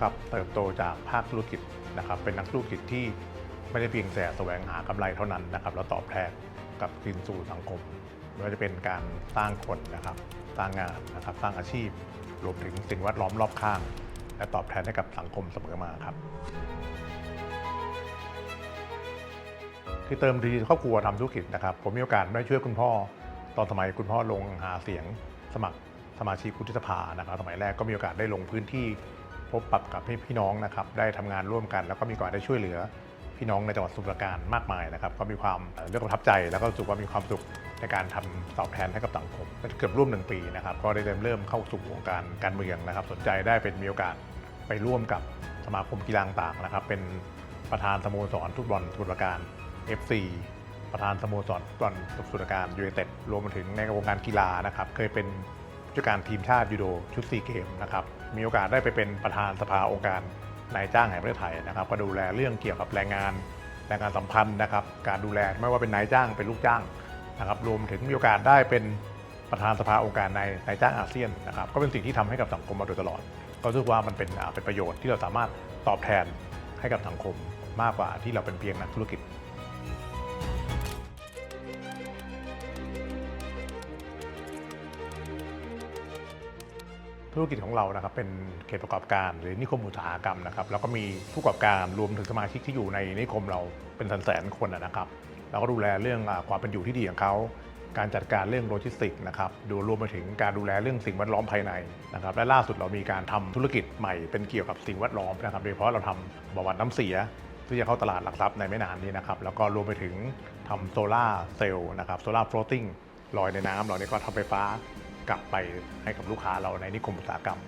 ครับเติบโตจากภาคธุรกิจนะครับเป็นนักธุรกิจที่ไม่ได้เพียงแต่แสวงหากำไรเท่านั้นนะครับแล้วตอบแทนกับคืนสู่สังคมไม่ว่าจะเป็นการสร้างคนนะครับสร้างงานนะครับสร้างอาชีพรวมถึงสิ่งแวดล้อมรอบข้าง และตอบแทนให้กับสังคมเสมอมาครับคือเติมทีครอบครัวทำธุรกิจนะครับ ผมมีโอกาสได้ช่วยคุณพ่อ ตอนสมัยคุณพ่อลงหาเสียงสมัครสมาชิกวุฒิสภานะครับ สมัยแรกก็มีโอกาสได้ลงพื้นที่ พบปะกับพี่น้องนะครับได้ทำงานร่วมกัน แล้วก็มีโอกาสได้ช่วยเหลือพี่น้องในจังหวัดสมุทรปราการมากมายนะครับก็มีความเรื่องประทับใจแล้วก็รู้สึกว่ามีความสุขในการทำตอบแทนให้กับสังคมเกือบร่วมหนึ่งปีนะครับก็ได้เริ่มเข้าสู่วงการการเมืองนะครับ สนใจได้เป็นมีโอกาสไปร่วมกับสมาคมกีฬาต่างๆนะครับ เป็นประธานสโมสรฟุตบอลสมุทรปราการ FC ประธานสโมสรฟุตบอลสมุทรปราการยูไนเต็ดรวมไปถึงในวงการกีฬานะครับเคยเป็น จัดการทีมชาติยูโดชุดซีเกมนะครับมีโอกาสได้ไปเป็นประธานสภาองค์การนายจ้างแห่งประเทศไทยนะครับก็ดูแลเรื่องเกี่ยวกับแรงงานแรงงานสัมพันธ์นะครับ การดูแลไม่ว่าเป็นนายจ้างเป็นลูกจ้างนะครับ รวมถึงมีโอกาสได้เป็นประธานสภาองค์การนายนายจ้างอาเซียนนะครับ ก็เป็นสิ่งที่ทำให้กับสังคมมาโดยตลอด ก็รู้สึกว่ามันเป็นเป็นประโยชน์ที่เราสามารถตอบแทนให้กับสังคมมากกว่าที่เราเป็นเพียงนักธุรกิจ ธุรกิจของเรานะครับเป็นเขตประกอบการหรือนิคมอุตสาหกรรมนะครับแล้วก็มีผู้ประกอบการรวมถึงสมาชิกที่อยู่ในนิคมเราเป็นแสนๆคนนะครับเราก็ดูแลเรื่องความเป็นอยู่ที่ดีของเขาการจัดการเรื่องโลจิสติกส์นะครับดูรวมไปถึงการดูแลเรื่องสิ่งแวดล้อมภายในนะครับและล่าสุดเรามีการทำธุรกิจใหม่เป็นเกี่ยวกับสิ่งแวดล้อมนะครับโดยเฉพาะเราทำบำบัดน้ำเสียที่จะเข้าตลาดหลักทรัพย์ในไม่นานนี้นะครับแล้วก็รวมไปถึงทำโซลาร์เซลล์นะครับโซลาร์ฟลอตติ้งลอยในน้ำเราเนี่ยก็ทำไฟฟ้า กลับไปให้กับลูกค้าเราในนิคมอุตสาหกรรม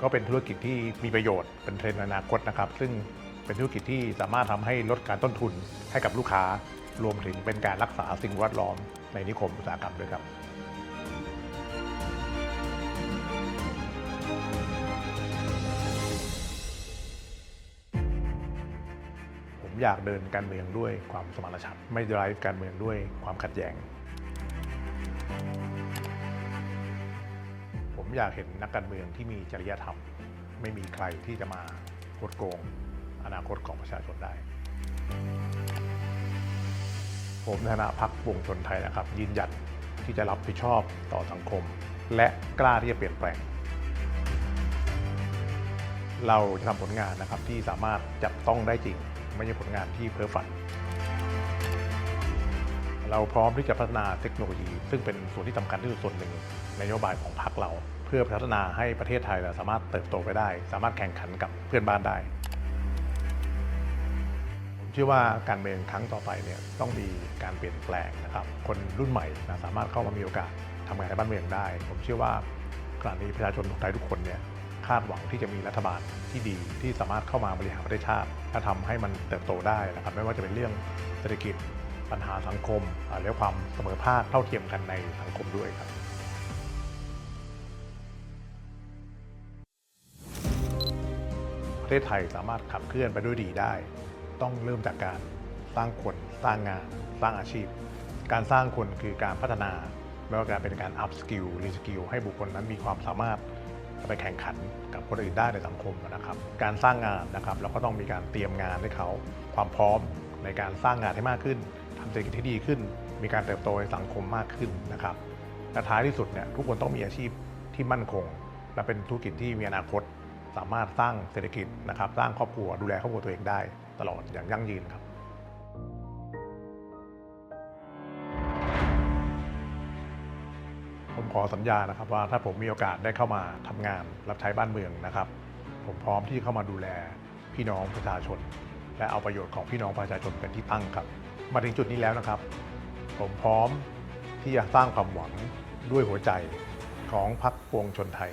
ก็เป็นธุรกิจที่มีประโยชน์เป็นเทรนด์อนาคตนะครับ ซึ่งเป็นธุรกิจที่สามารถทำให้ลดการต้นทุนให้กับลูกค้า รวมถึงเป็นการรักษาสิ่งแวดล้อมในนิคมอุตสาหกรรมด้วยครับผมอยากเดินการเมืองด้วยความสมานฉันท์ไม่ไร้การเมืองด้วยความขัดแย้ง ผมอยากเห็นนักการเมืองที่มีจริยธรรม ไม่มีใครที่จะมาคดโกง อนาคตของประชาชนได้ ผมในฐานะพักวงชนไทยนะครับ ยืนหยัดที่จะรับผิดชอบต่อสังคม และกล้าที่จะเปลี่ยนแปลง เราจะทำผลงานนะครับที่สามารถจับต้องได้จริง ไม่ใช่ผลงานที่เพ้อฝันเราพร้อมที่จะพัฒนาเทคโนโลยี ซึ่งเป็นส่วนที่สำคัญที่สุดส่วนหนึ่งในนโยบายของพรรคเรา เพื่อพัฒนาให้ประเทศไทยเราสามารถเติบโตไปได้ สามารถแข่งขันกับเพื่อนบ้านได้ ผมเชื่อว่าการเมืองครั้งต่อไปเนี่ยต้องมีการเปลี่ยนแปลงนะครับ คนรุ่นใหม่นะสามารถเข้ามามีโอกาสทำงานในบ้านเมืองได้ ผมเชื่อว่าขณะนี้ประชาชนคนไทยทุกคนเนี่ยคาดหวังที่จะมีรัฐบาลที่ดีที่สามารถเข้ามาบริหารประเทศชาติและทำให้มันเติบโตได้นะครับ ไม่ว่าจะเป็นเรื่องเศรษฐกิจปัญหาสังคมและความเสมอภาคเท่าเทียมกันในสังคมด้วยครับ ประเทศไทยสามารถขับเคลื่อนไปด้วยดีได้ ต้องเริ่มจากการสร้างคนสร้างงาน สร้างอาชีพ การสร้างคนคือการพัฒนาไม่ว่าการเป็นการ up skill re skill ให้บุคคลนั้นมีความสามารถไปแข่งขันกับคนอื่นได้ในสังคมนะครับ การสร้างงานนะครับเราก็ต้องมีการเตรียมงานให้เขา ความพร้อมในการสร้างงานให้มากขึ้นทำเศรษฐกิจที่ดีขึ้น มีการเติบโตในสังคมมากขึ้นนะครับและท้ายที่สุดเนี่ยทุกคนต้องมีอาชีพที่มั่นคง และเป็นธุรกิจที่มีอนาคต สามารถสร้างเศรษฐกิจนะครับสร้างครอบครัวดูแลครอบครัวตัวเองได้ตลอดอย่างยั่งยืนครับผมขอสัญญานะครับว่าถ้าผมมีโอกาสได้เข้ามาทำงานรับใช้บ้านเมืองนะครับ ผมพร้อมที่เข้ามาดูแลพี่น้องประชาชน และเอาประโยชน์ของพี่น้องประชาชนเป็นที่ตั้งครับ มาถึงจุดนี้แล้วนะครับ ผมพร้อมที่จะสร้างความหวังด้วยหัวใจของพรรคปวงชนไทย